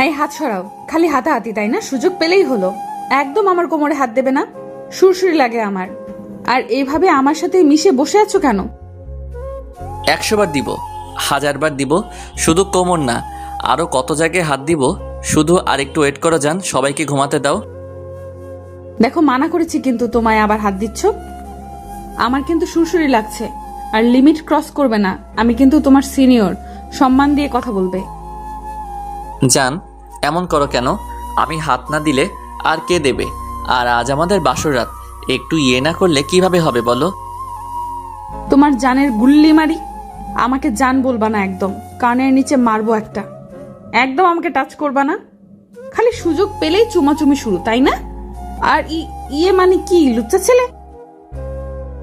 এই হাত সরাও। খালি হাতাহাতি তাই না? সুযোগ পেলেই হলো। একদম আমার কোমরে হাত দেবে না। সুরসুরি লাগে আমার। আর এইভাবে আমার সাথে মিশে বসে আছো কেন? একশো বার দিব হাজার বার দিব শুধু কোমর না আরও কত জায়গায় হাত দিব শুধু আর একটু ওয়েট করো যান সবাইকে ঘুমাতে দাও। দেখো মানা করেছি কিন্তু তোমায় আবার হাত দিচ্ছ। আমার কিন্তু সুরসুরি লাগছে। আর লিমিট ক্রস করবে না। আমি কিন্তু তোমার সিনিয়র। সম্মান দিয়ে কথা বলবে। যান এমন করো কেন? আমি হাত না দিলে আর কে দেবে? আর আজ আমাদের বাসর রাত একটু ইয়ে না করলে কীভাবে হবে বলো? তোমার জানের গুল্লি মারি? আমাকে জান বলবা না একদম কানের নিচে মারবো একটা। একদম আমাকে টাচ করবা না? খালি সুযোগ পেলেই চুমাচুমি শুরু তাই না? আর ইয়ে মানে কি লুচ্চা ছেলে?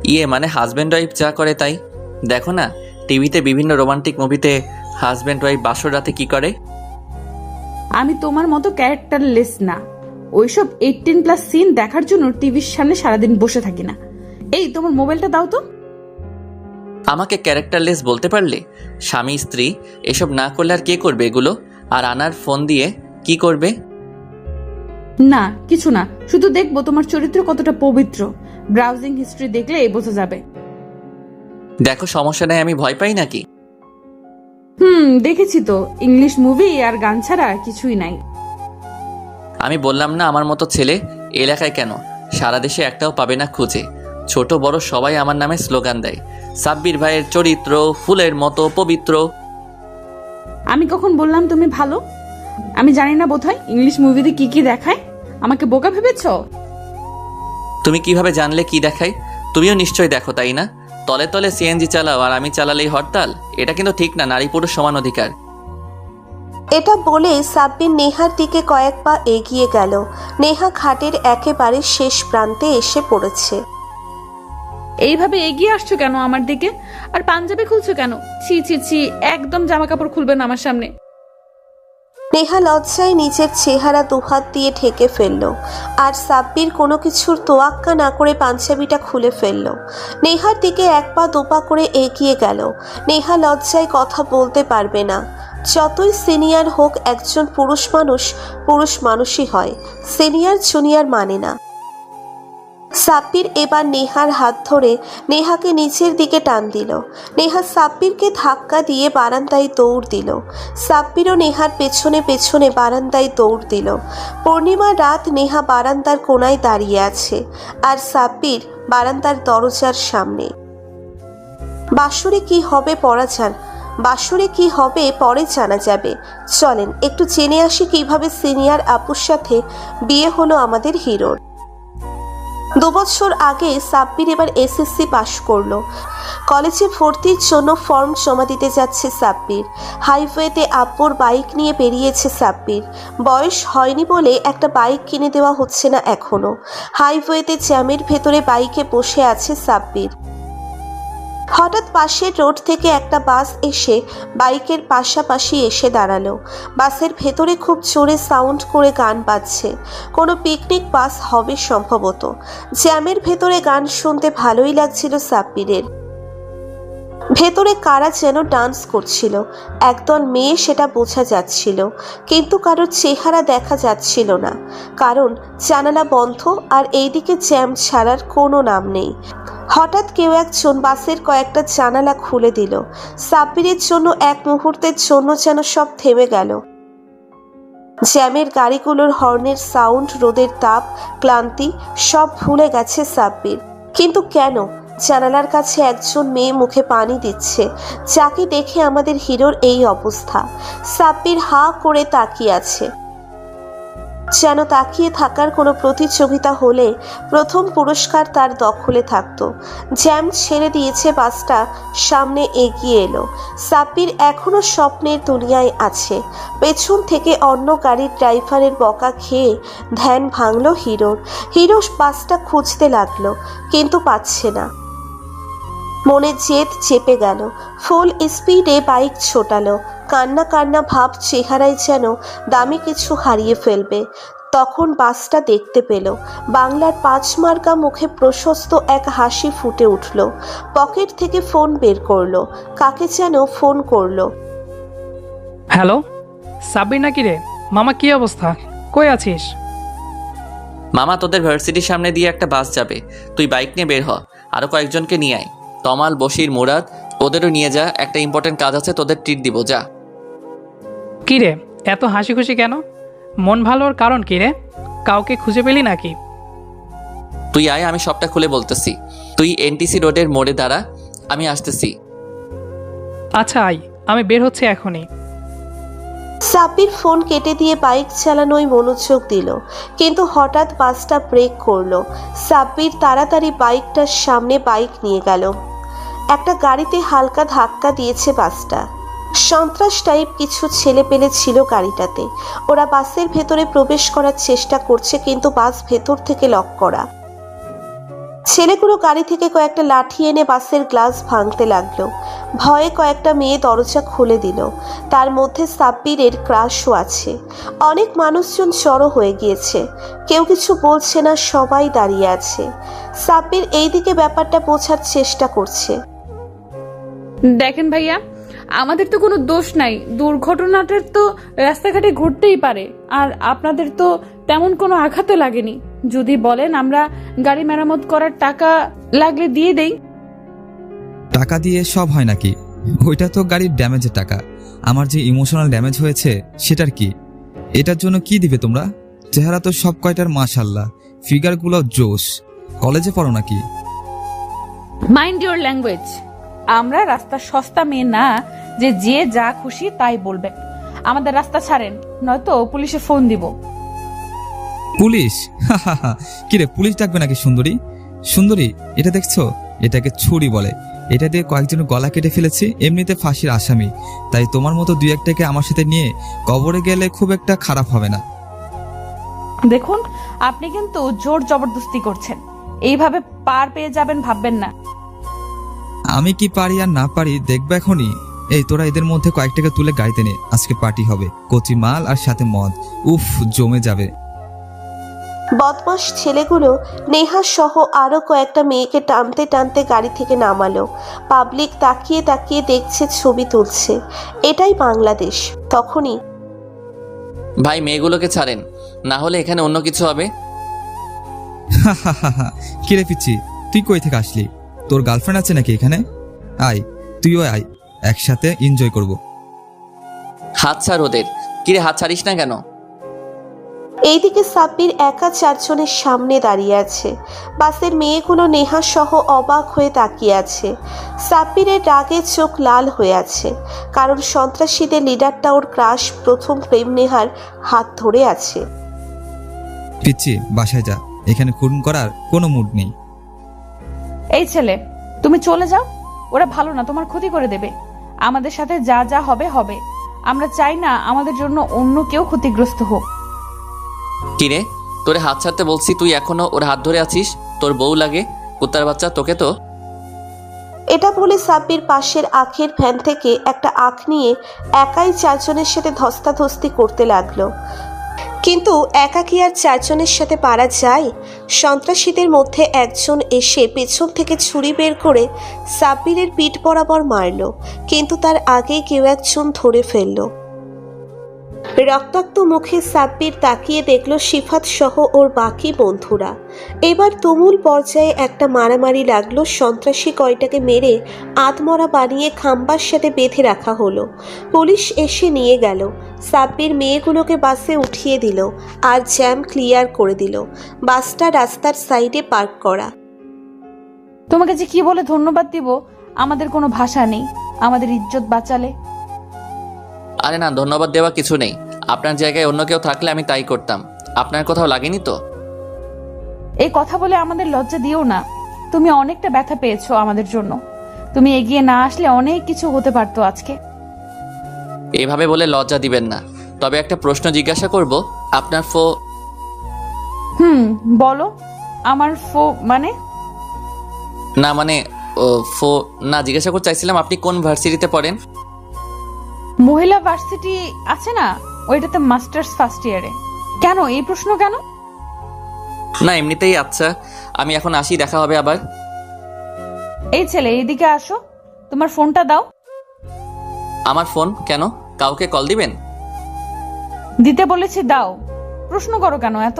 ইয়ে মানে হাজব্যান্ড ওয়াইফ যা করে তাই। দেখো না টিভিতে বিভিন্ন রোমান্টিক মুভিতে হাজব্যান্ড ওয়াইফ বাসর রাতে কি করে? আমি তোমার মতো ক্যারেক্টারলেস না। ওইসব এইটিন প্লাস সিন দেখার জন্য টিভির সামনে সারাদিন বসে থাকি না। এই তোমার মোবাইলটা দাও তো। আমাকে ক্যারেক্টারলেস বলতে পারলে? স্বামী স্ত্রী এসব না করলে আর কে করবে এগুলো? আর আনার ফোন দিয়ে কি করবে? না কিছু না। শুধু দেখব তোমার চরিত্র কতটা পবিত্র। ব্রাউজিং হিস্ট্রি দেখলে এই বোঝা যাবে। দেখো সমস্যা নাই আমি ভয় পাই নাকি? হুম দেখেছি তো। ইংলিশ মুভি আর গান ছাড়া কিছুই নাই। আমি বললাম না আমার মতো ছেলে এলাকায় কেন? সারা দেশে একটাও পাবে না খুঁজে। ছোট বড় সবাই আমার নামে স্লোগান দেয়। সাব্বির ভাইয়ের চরিত্র ফুলের মতো পবিত্র। আমি কখন বললাম তুমি ভালো? আমি জানি না বোধহয় ইংলিশ মুভিতে কি কি দেখায়। আমাকে বোকা ভেবেছ? তুমি কীভাবে জানলে কি দেখায়? তুমিও নিশ্চয়ই দেখো তাই না? তলে তলে সিএনজি চালাও আর আমি চালালেই হরতাল? এটা কিন্তু ঠিক না নারী পুরুষ সমান অধিকার। এটা বলে সাব্বির নেহার দিকে কয়েক পা এগিয়ে গেল। নেহা খাটের একেবারে শেষ প্রান্তে এসে পড়েছে। এইভাবে এগিয়ে আসছো কেন আমার দিকে? আর পাঞ্জাবি খুলছো কেন? ছি ছি ছি একদম জামা কাপড় খুলবে না আমার সামনে। নেহা লজ্জায় নিজের চেহারা দুহাত দিয়ে ঢেকে ফেলল, আর সাব্বির কোনো কিছুর তোয়াক্কা না করে পাঞ্জাবিটা খুলে ফেলল। নেহার দিকে এক পা দোপা করে এগিয়ে গেল। নেহা লজ্জায় কথা বলতে পারবে না। যতই সিনিয়র হোক একজন পুরুষ মানুষ, পুরুষ মানুষই হয়। সিনিয়র জুনিয়র মানে না। সাব্বির এবার নেহার হাত ধরে নেহাকে নিচের দিকে টান দিল। নেহা সাব্বিরকে ধাক্কা দিয়ে বারান্দায় দৌড় দিল। সাব্বিরও নেহার পেছনে পেছনে বারান্দায় দৌড় দিল। পূর্ণিমা রাত নেহা বারান্দার কোনায় দাঁড়িয়ে আছে আর সাব্বির বারান্দার দরজার সামনে। বাসরে কি হবে পড়া যান বাসরে কি হবে পরে জানা যাবে। চলেন, একটু জেনে আসি কীভাবে সিনিয়র আপুর সাথে বিয়ে হলো আমাদের হিরোর। দুবছর আগে সাব্বির এবার এসএসসি পাশ করল। কলেজে ভর্তির জন্য ফর্ম জমা দিতে যাচ্ছে সাব্বির। হাইওয়েতে আব্বুর বাইক নিয়ে বেরিয়েছে সাব্বির। বয়স হয়নি বলে একটা বাইক কিনে দেওয়া হচ্ছে না এখনও হাইওয়েতে জ্যামের ভেতরে বাইকে বসে আছে সাব্বির। হঠাৎ পাশের রোড থেকে একটা বাস এসে বাইকের পাশাপাশি এসে দাঁড়াল। বাসের ভেতরে খুব জোরে সাউন্ড করে গান বাজছে। কোনো পিকনিক বাস হবে সম্ভবত। জ্যামের ভেতরে গান শুনতে ভালোই লাগছিল সাব্বিরের। ভেতরে কারা যেন ডান্স করছিল। একদল মেয়ে সেটা বোঝা যাচ্ছিল, কিন্তু কারোর চেহারা দেখা যাচ্ছিল না। কারণ জানালা বন্ধ আর এইদিকে জ্যাম ছাড়ার কোনো নাম নেই। হঠাৎ কেউ একজন বাসের কয়েকটা জানালা খুলে দিল। সাব্বিরের জন্য এক মুহূর্তের জন্য যেন সব থেমে গেল। জ্যামের গাড়িগুলোর হর্নের সাউন্ড, রোদের তাপ, ক্লান্তি সব ভুলে গেছে সাব্বির। কিন্তু কেন? জানালার কাছে একজন মেয়ে মুখে পানি দিচ্ছে। যাকে দেখে আমাদের হিরোর এই অবস্থা। সাব্বির হা করে তাকিয়ে আছে। যেন তাকিয়ে থাকার কোনো প্রতিযোগিতা হলে প্রথম পুরস্কার তার দখলে থাকতো। জ্যাম ছেড়ে দিয়েছে বাসটা, সামনে এগিয়ে এলো। সাব্বির এখনও স্বপ্নের দুনিয়ায় আছে। পেছন থেকে অন্য গাড়ির ড্রাইভারের বকা খেয়ে ধ্যান ভাঙল হিরোর। হিরো বাসটা খুঁজতে লাগল, কিন্তু পাচ্ছে না। মনে জেদ চেপে গেল। ফুল স্পিডে বাইক ছোটালো। কান্না কান্না ভাব চেহারায় যেন দামি কিছু হারিয়ে ফেলবে। তখন বাসটা দেখতে পেল। বাংলার পাঁচ মার্কা মুখে প্রশস্ত এক হাসি ফুটে উঠল। পকেট থেকে ফোন বের করল। কাকে যেন ফোন করল। হ্যালো? সাব্বির নাকি রে? মামা কি অবস্থা? কই আছিস? মামা তোদের ভার্সিটির সামনে দিয়ে একটা বাস যাবে। তুই বাইক নিয়ে বের হ। আরও কয়েকজনকে নিয়ে আয়। তমাল বসির মুরাদ ওদেরও নিয়ে যা একটা ইম্পর্টেন্ট কাজ আছে তোদের ট্রিট দিব যা। কি রে এত হাসি খুশি কেন? মন ভালোর কারণ কি রে? কাউকে খুঁজে পেলি নাকি? তুই আয় আমি সবটা খুলে বলতেছি। তুই এনটিসি রোডের মোড়ে দাঁড়া আমি আসতেছি। আচ্ছা আই আমি বের হচ্ছি এখনই। সাব্বির ফোন কেটে দিয়ে বাইক চালানোয় মনোযোগ দিল, কিন্তু হঠাৎ বাসটা ব্রেক করল। সাব্বির তাড়াতাড়ি বাইকটার সামনে বাইক নিয়ে গেল। একটা গাড়িতে হালকা ধাক্কা দিয়েছে বাসটা। সন্ত্রাস টাইপ কিছু ছেলে পেলে ছিল গাড়িটাতে। ওরা বাসের ভেতরে প্রবেশ করার চেষ্টা করছে, কিন্তু বাস ভেতর থেকে লক করা। ছেলেগুলো গাড়ি থেকে কয়েকটা লাঠি এনে বাসের গ্লাস ভাঙতে লাগল। ভয়ে কয়েকটা মেয়ে দরজা খুলে দিল। তার মধ্যে সাব্বিরের ক্রাশও আছে। অনেক মানুষজন জড়ো হয়ে গিয়েছে। কেউ কিছু বলছে না, সবাই দাঁড়িয়ে আছে। সাব্বির এইদিকে ব্যাপারটা বোঝার চেষ্টা করছে। দেখেন ভাইয়া, আমাদের তো কোনো দোষ নাই। দুর্ঘটনাটার তো রাস্তাঘাটে ঘটতেই পারে। আর আপনাদের তো তেমন কোনো আঘাতও লাগেনি। যদি বলেন আমরা গাড়ি মেরামত করার টাকা লাগলে দিয়ে দেই। টাকা দিয়ে সব হয় নাকি? ওইটা তো গাড়ির ড্যামেজের টাকা। আমার যে ইমোশনাল ড্যামেজ হয়েছে সেটার কি? এটার জন্য কি দিবে তোমরা? চেহারা তো সব কয়টার মাশাল্লাহ। ফিগারগুলো জোশ। কলেজে পড়ো নাকি? মাইন্ড ইওর ল্যাঙ্গুয়েজ আমরা রাস্তা সস্তা মেয়ে না যে যে যা খুশি তাই বলবে। আমাদের রাস্তা ছাড়েন নয়তো পুলিশে ফোন দিব। পুলিশ? কিরে পুলিশ ডাকবে নাকি সুন্দরী? সুন্দরী এটা দেখছ? এটাকে ছুরি বলে। এটা দিয়ে কয়েকজন গলা কেটে ফেলেছি এমনিতে ফাঁসির আসামি। তাই তোমার মতো দুই একটাকে আমার সাথে নিয়ে কবরে গেলে খুব একটা খারাপ হবে না। দেখুন আপনি কিন্তু জোর জবরদস্তি করছেন। এইভাবে পার পেয়ে যাবেন ভাববেন না। আমি কি পারি আর না পারি দেখবে এখনই। এই তোরা এদের মধ্যে কয়েকটাকে তুলে গাড়িতে নে। আজকে পার্টি হবে। কচি মাল আর সাথে মদ। উফ জমে যাবে। বদমাস ছেলেগুলো নেহা সহ আরও কয়েকটা মেয়েকে টানতে টানতে গাড়ি থেকে নামালো। পাবলিক তাকিয়ে তাকিয়ে দেখছে ছবি তুলছে। এটাই বাংলাদেশ। তখনই ভাই মেয়েগুলোকে ছাড়েন। না হলে এখানে অন্য কিছু হবে? কিরে পিচ্ছি? তুই কই থেকে আসলি? তোর গার্লফ্রেন্ড আছে নাকি এখানে? আয় তুইও আয়। একসাথে এনজয় করব। হাত ছাড় ওদের। কিরে হাত ছাড়িস না কেন? এইদিকে সাব্বির একা চারজনের সামনে দাঁড়িয়ে আছে। বাসের মেয়েগুলো নেহা সহ অবাক হয়ে তাকিয়ে আছে। সাব্বিরের রাগে চোখ লাল হয়ে আছে। কারণ সন্ত্রাসীদের লিডারটা ওর ক্রাশ প্রথম প্রেম নেহার হাত ধরে আছে। পিচ্ছি বাসায় যা। এখানে খুন করার কোনো মুড নেই। এই ছেলে তুমি চলে যাও। ওরা ভালো না তোমার ক্ষতি করে দেবে। আমাদের সাথে যা যা হবে হবে। আমরা চাই না আমাদের জন্য অন্য কেউ ক্ষতিগ্রস্ত হোক। কিরে তোরে হাত ছাড়তে বলছি, তুই এখনও ওর হাত ধরে আছিস? তোর বউ লাগে? কুত্তার বাচ্চা, তোকে তো? এটা বলে সাব্বির পাশের আখের ভ্যান থেকে একটা আখ নিয়ে একাই চারজনের সাথে ধস্তাধস্তি করতে লাগল। কিন্তু একা কি আর চারজনের সাথে পারা যায়? সন্ত্রাসীদের মধ্যে একজন এসে পেছন থেকে ছুরি বের করে সাব্বিরের পিঠ বরাবর মারল, কিন্তু তার আগে কেউ একজন ধরে ফেলল। রক্তাক্ত মুখে সাব্বির তাকিয়ে দেখল সিফাত সহ ওর বাকি বন্ধুরা। এবার তুমুল পর্যায়ে একটা মারামারি লাগল সন্ত্রাসী কয়টাকে মেরে আধমরা বানিয়ে খাম্বার সাথে বেঁধে রাখা হলো। পুলিশ এসে নিয়ে গেল। সাব্বির মেয়েগুলোকে বাসে উঠিয়ে দিল আর জ্যাম ক্লিয়ার করে দিল। বাসটা রাস্তার সাইডে পার্ক করা। তোমাকে যে কি বলে ধন্যবাদ দিব আমাদের কোনো ভাষা নেই। আমাদের ইজ্জত বাঁচালে। আরে না ধন্যবাদ দেওয়া কিছু নেই। আপনার জায়গায় অন্য কেউ থাকলে আমি তাই করতাম। আপনার কোথাও লাগেনি তো? এই কথা বলে আমাদের লজ্জা দিও না। তুমি অনেকটা ব্যথা পেয়েছ আমাদের জন্য। তুমি এগিয়ে না আসলে অনেক কিছু হতে পারতো আজকে। এভাবে বলে লজ্জা দিবেন না। তবে একটা প্রশ্ন জিজ্ঞাসা করব আপনার ফো হুম বলো। আমার ফো মানে? না মানে ও, ফো না জিজ্ঞাসা করতে চাইছিলাম আপনি কোন ভার্সিটিতে পড়েন? মহিলা ভার্সিটি আছে না? ওইটাতে মাস্টার্স ফার্স্ট ইয়ারে কেন? এই প্রশ্ন কেন? না এমনিতেই আচ্ছা আমি এখন আসি দেখা হবে আবার। এই ছেলে এইদিকে আসো। তোমার ফোনটা দাও। আমার ফোন? কেন? কাউকে কল দিবেন? দিতে বলেছি দাও। প্রশ্ন করো কেন এত?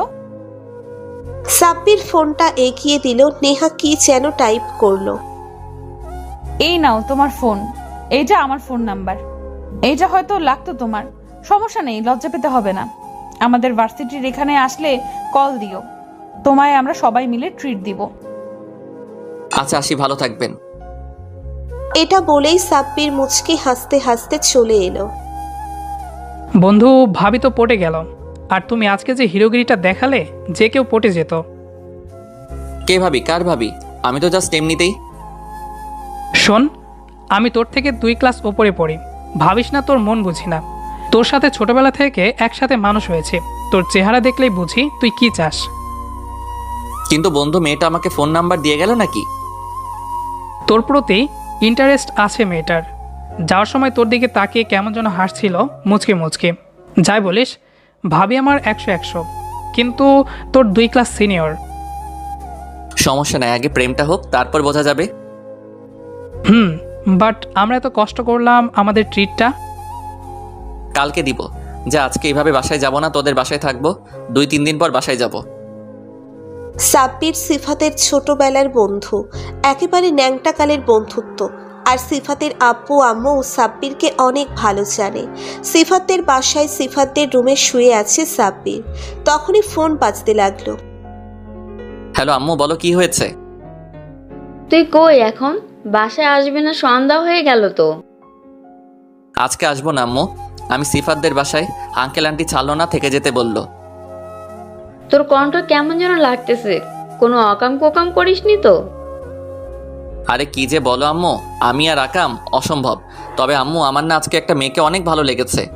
সাব্বির ফোনটা এগিয়ে দিল নেহা কি যেন টাইপ করল। এই নাও তোমার ফোন। এইটা আমার ফোন নাম্বার। এইটা হয়তো লাগতো তোমার। সমস্যা নেই লজ্জা পেতে হবে না। আমাদের ভার্সিটির এখানে আসলে কল দিও। তোমায় আমরা সবাই মিলে ট্রিট দিব। আচ্ছা আসি ভালো থাকবেন। এটা বলেই সাব্বির মুচকি হাসতে হাসতে চলে এলো। বন্ধু ভাবি তো পটে গেল। আর তুমি আজকে যে হিরোগিরিটা দেখালে যে কেউ পটে যেত। কে ভাবি? কার ভাবি? আমি তো জাস্ট এমনিতেই। শোন আমি তোর থেকে দুই ক্লাস ওপরে পড়ি। ভাবিস না তোর মন বুঝি না। তোর সাথে ছোটবেলা থেকে একসাথে মানুষ হয়েছে। তোর চেহারা দেখলেই বুঝি তুই কি চাস। কিন্তু বন্ধু মেয়েটা আমাকে ফোন নাম্বার দিয়ে গেল নাকি? তোর প্রতি ইন্টারেস্ট আছে মেয়েটার। যাওয়ার সময় তোর দিকে তাকিয়ে কেমন যেন হাসছিল মুচকে মুচকে। যাই বলিস ভাবি আমার একশো একশো। কিন্তু তোর দুই ক্লাস সিনিয়র সমস্যা নাই আগে প্রেমটা হোক তারপর বোঝা যাবে। হুম বাট আমরা এত কষ্ট করলাম আমাদের ট্রিটটা কালকে দিব। যে আজকে এইভাবে বাসায় যাব না তোদের বাসায় থাকব। দুই তিন দিন পর বাসায় যাব। সাব্বির সিফাতের ছোটবেলার বন্ধু একেবারে ন্যাংটাকালের বন্ধুত্ব। আর সিফাতের আব্বু আম্মু ও সাব্বিরকে অনেক ভালো জানে। সিফাতের বাসায় সিফাতদের রুমে শুয়ে আছে সাব্বির। তখনই ফোন বাজতে লাগল। হ্যালো আম্মু বলো কি হয়েছে? তুই কই এখন? বাসায় আসবি না সন্ধ্যা হয়ে গেল তো। আজকে আসব না আম্মু। আমি সিফাতদের বাসায় আঙ্কেল আন্টি ছাড়লো না থেকে যেতে বলল। তোর কণ্ঠ কেমন যেন লাগতেছে। কোনো অকাম কোকাম করিসনি তো? আরে কি যে বলো আম্মু আমি আর আকাম অসম্ভব। তবে আম্মু আমার না আজকে একটা মেয়েকে অনেক ভালো লেগেছে।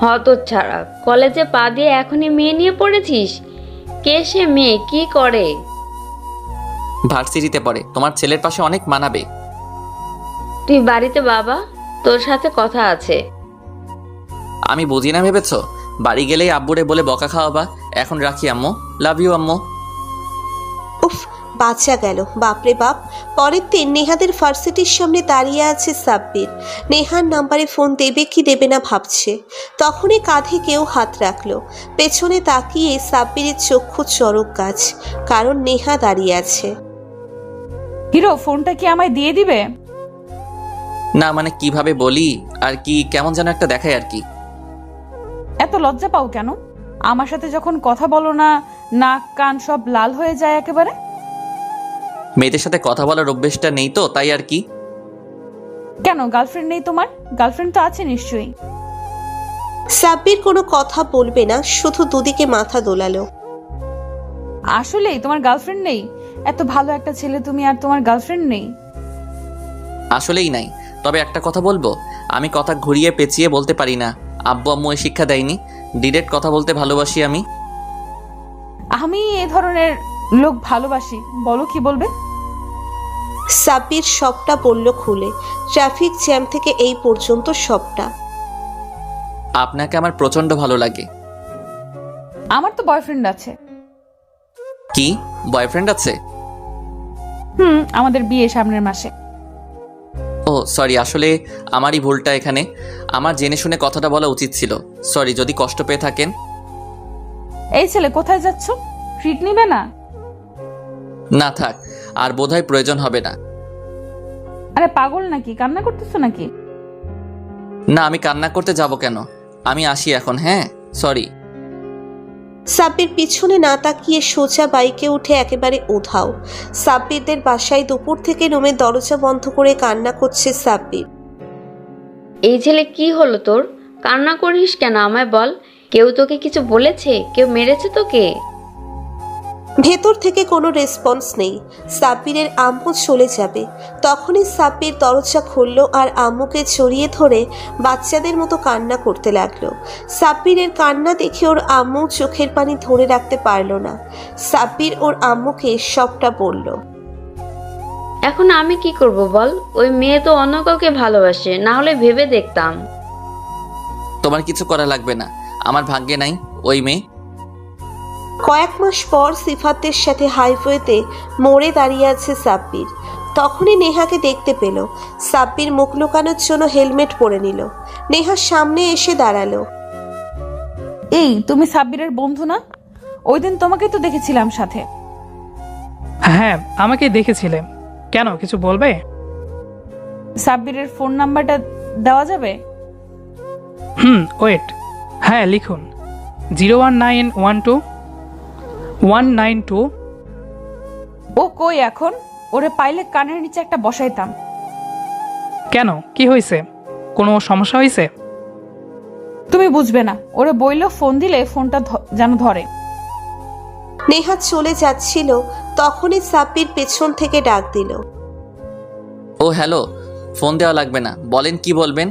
হত ছাড়া কলেজে পা দিয়ে এখনই মেয়ে নিয়ে পড়েছিস? কে সে মেয়ে কি করে? ভার্সিটিতে পড়ে তোমার ছেলের পাশে অনেক মানাবে। তুই বাড়িতে বাবা? তোর সাথে কথা আছে। আমি বুঝি না ভেবেছ? বাড়ি গেলেই আব্বুরে বলে বকা খাওয়াবা। এখন রাখি আম্মু। লাভ ইউ আম্মু। উফ বাঁচা গেল। বাপরে বাপ। পরের দিন নেহাদের ভার্সিটির সামনে দাঁড়িয়ে আছে সাব্বির। নেহার নাম্বারে ফোন দেবে কি দেবে না ভাবছে। তখনই কাঁধে কেউ হাত রাখল। পেছনে তাকিয়ে সাব্বিরের চক্ষু চরক গাছ। কারণ নেহা দাঁড়িয়ে আছে। হিরো ফোনটা কি আমায় দিয়ে দিবে? না মানে কীভাবে বলি? আর কি কেমন যেন একটা দেখায় আর কি। এত লজ্জা পাও কেন? আমার সাথে যখন কথা বলো না নাক কান সব লাল হয়ে যায় একেবারে? মেয়েদের সাথে কথা বলার অভ্যেসটা নেই তো তাই আর কি? কেন গার্লফ্রেন্ড নেই তোমার? গার্লফ্রেন্ড তো আছে নিশ্চয়ই। সাব্বির কোনো কথা বলবে না শুধু দুদিকে মাথা দোলালো। আসলেই তোমার গার্লফ্রেন্ড নেই? এত ভালো একটা ছেলে তুমি আর তোমার গার্লফ্রেন্ড নেই? আসলেই নাই। তবে একটা কথা বলব আমি কথা ঘুরিয়ে পেঁচিয়ে বলতে পারি না। আব্বু আম্মু এই শিক্ষা দেয়নি। ডিরেক্ট কথা বলতে ভালোবাসি আমি। আমি এ ধরনের লোক ভালোবাসি। বলো কি বলবে? সাপির সবটা বলল খুলে। ট্রাফিক জ্যাম থেকে এই পর্যন্ত সবটা। আপনাকে আমার প্রচণ্ড ভালো লাগে। আমার তো বয়ফ্রেন্ড আছে। কি? বয়ফ্রেন্ড আছে? হুম আমাদের বিয়ে সামনের মাসে। সরি আসলে আমারই ভুলটা এখানে। আমার জেনে শুনে কথাটা বলা উচিত ছিল। সরি যদি কষ্ট পেয়ে থাকেন। এই ছেলে কোথায় যাচ্ছ? ট্রিট নিবে না? না থাক আর বোধহয় প্রয়োজন হবে না। আরে পাগল নাকি? কান্না করতেছো নাকি? না আমি কান্না করতে যাব কেন? আমি আসি এখন হ্যাঁ? সরি সাব্বির পিছনে না তাকিয়ে সোজা বাইকে উঠে একেবারে উধাও। সাব্বিরদের বাসায় দুপুর থেকে রুমের দরজা বন্ধ করে কান্না করছে সাব্বির। এই ছেলে কি হলো তোর? কান্না করিস কেন? আমায় বল। কেউ তোকে কিছু বলেছে? কেউ মেরেছে তোকে? ভেতর থেকে কোনো রেসপন্স নেই। সাব্বিরের আম্মু চলে যাবে। তখনই সাব্বির দরজা খুলল আর আম্মুকে জড়িয়ে ধরে বাচ্চাদের মতো কান্না করতে লাগল। সাব্বিরের কান্না দেখে ওর আম্মু চোখের পানি ধরে রাখতে পারল না। সাব্বির ওর আম্মুকে সবটা বলল। এখন আমি কি করব বল? ওই মেয়ে তো অন্য কাউকে ভালোবাসে না হলে ভেবে দেখতাম। তোমার কিছু করা লাগবে না। আমার ভাগ্যে নাই ওই মেয়ে। কয়েক মাস পর সিফাতের সাথে হাইওয়েতে মোড়ে দাঁড়িয়ে আছে সাব্বির। তখনই নেহাকে দেখতে পেল। সাব্বির মুখ লুকানোর জন্য হেলমেট পরে নিল। নেহার সামনে এসে দাঁড়াল। এই তুমি সাব্বিরের বন্ধু না? ওই দিন তোমাকে তো দেখেছিলাম সাথে। হ্যাঁ আমাকে দেখেছিলে। কেন কিছু বলবে? সাব্বিরের ফোন নাম্বারটা দেওয়া যাবে? Hmm wait. হ্যাঁ লিখুন। Zero one nine one two one nine two. ও কই এখন? ওরে পাইলে কানের নিচে একটা বসাইতাম। কেন? কি হয়েছে কোনো সমস্যা হয়েছে তুমি বুঝবে না। ওরে বইলো ফোন দিলে ফোনটা ধ- যেন ধরে। নেহা চলে যাচ্ছিল তখনই সাব্বির পেছন থেকে ডাক দিল। ও হ্যালো ফোন দেওয়া লাগবে না। বলেন কি বলবেন?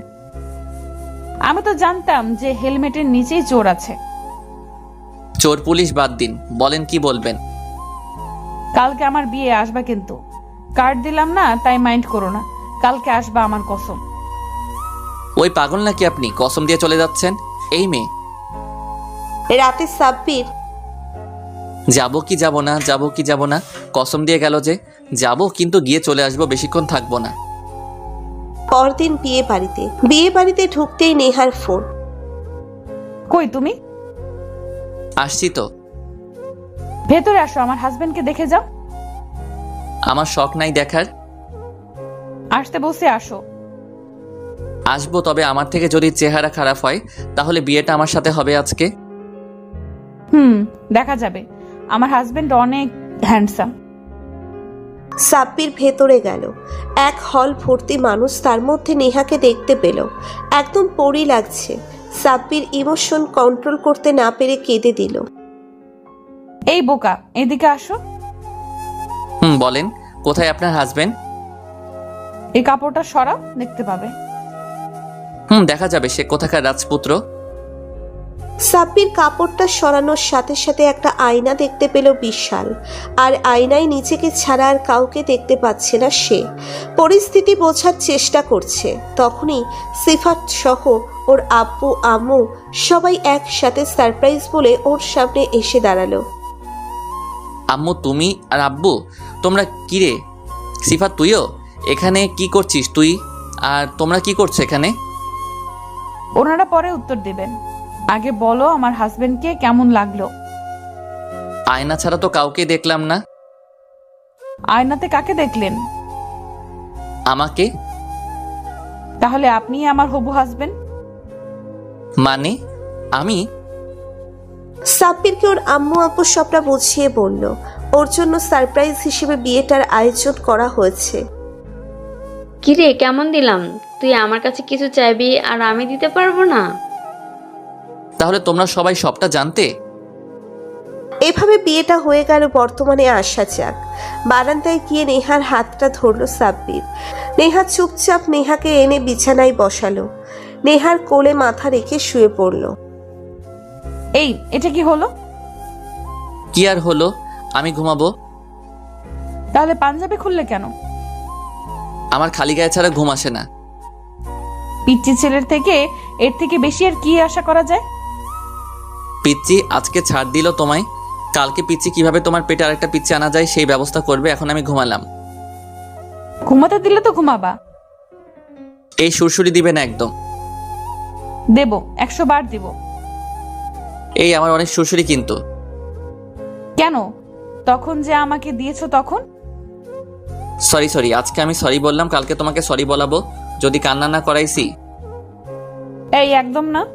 আমি তো জানতাম যে হেলমেটের নিচেই জোর আছে। চোর পুলিশ বাদ দিন বলেন কি বলবেন? কালকে আমার বিয়ে আসবা কিন্তু। কার্ড দিলাম না তাই মাইন্ড করো না। কালকে আসবা আমার কসম। ওই পাগল নাকি আপনি? কসম দিয়ে চলে যাচ্ছেন? এই মেয়ে। রাতে সাব্বির। যাব কি যাব না যাব কি যাব না? কসম দিয়ে গেল যে যাব কিন্তু গিয়ে চলে আসব বেশিক্ষণ থাকব না। পরদিন বিয়ে বাড়িতে। বিয়ে বাড়িতে ঢুকতেই নেহার ফোন। কই তুমি? আসছি তো। ভেতরে আসো আমার হাজবেন্ডকে দেখে যাও। আমার শখ নাই দেখার। আসতে বসে আসো। আসব তবে আমার থেকে যদি চেহারা খারাপ হয় তাহলে বিয়েটা আমার সাথে হবে আজকে। হুম দেখা যাবে। আমার হাজবেন্ড অনেক হ্যান্ডসাম সাব্বির ভেতরে গেল। এক হল ভর্তি মানুষ তার মধ্যে নেহাকে দেখতে পেল। একদম পরি লাগছে। সাব্বির ইমোশন কন্ট্রোল করতে না পেরে কেঁদে দিল। এই বোকা এদিকে আসো। হুম বলেন কোথায় আপনার হাজবেন্ড এই কাপড়টা সরাও দেখতে পাবে। হুম দেখা যাবে সে কোথাকার রাজপুত্র? সাব্বির কাপড়টা সরানোর সাথে সাথে একটা আয়না দেখতে পেল বিশাল। আর আয়নায় নিজেকে ছাড়া আর কাউকে দেখতে পাচ্ছে না সে। পরিস্থিতি বোঝার চেষ্টা করছে। তখনই সিফাত সহ ওর আব্বু আম্মু সবাই একসাথে সারপ্রাইজ বলে ওর সামনে এসে দাঁড়াল। আম্মু তুমি আর আব্বু তোমরা কি রে? সিফা তুইও? এখানে কি করছিস তুই? আর তোমরা কি করছ এখানে? ওনারা পরে উত্তর দেবেন। আগে বলো আমার হাজবেন্ডকে কেমন লাগল। আয়না ছাড়া তো কাউকে দেখলাম না। আয়নাতে কাকে দেখলেন? আমাকে। তাহলে আপনি আমার হবু হাজবেন্ড? মানে? আমি? সাব্বিরকে ওর আম্মু আব্বু সবটা বুঝিয়ে বলল। ওর জন্য সারপ্রাইজ হিসেবে বিয়েটার আয়োজন করা হয়েছে। কিরে কেমন দিলাম? তুই আমার কাছে কিছু চাইবি আর আমি দিতে পারব না? তাহলে তোমরা সবাই সবটা জানতে? এভাবে বিয়েটা হয়ে গেল বর্তমানে আসা যাক। বারান্দায় গিয়ে নেহার হাতটা ধরলো সাব্বির। নেহা চুপচাপ নেহাকে এনে বিছানায় বসালো। নেহার কোলে মাথা রেখে শুয়ে পড়ল। এই এটা কি হলো? কি আর হলো? আমি ঘুমাবো? তাহলে পাঞ্জাবি খুললে কেন? আমার খালি গায়ে ছাড়া ঘুম আসে না। পিচ্চি ছেলের থেকে এর থেকে বেশি আর কি আশা করা যায়? পিচ্চি আজকে ছাড় দিল তোমায়। কালকে পিচ্চি কীভাবে তোমার পেটে আরেকটা পিচ্চি আনা যায় সেই ব্যবস্থা করবে এখন আমি ঘুমালাম। ঘুমাতে দিলে তো ঘুমাবা। এই সুরসুরি দিবে না একদম। দেব একশো বার দিব। এই আমার অনেক সুরসুরি কিন্তু। কেন? তখন যে আমাকে দিয়েছ তখন? সরি সরি আজকে আমি সরি বললাম কালকে তোমাকে সরি বলাবো। যদি কান্না না করাইছি। এই একদম না।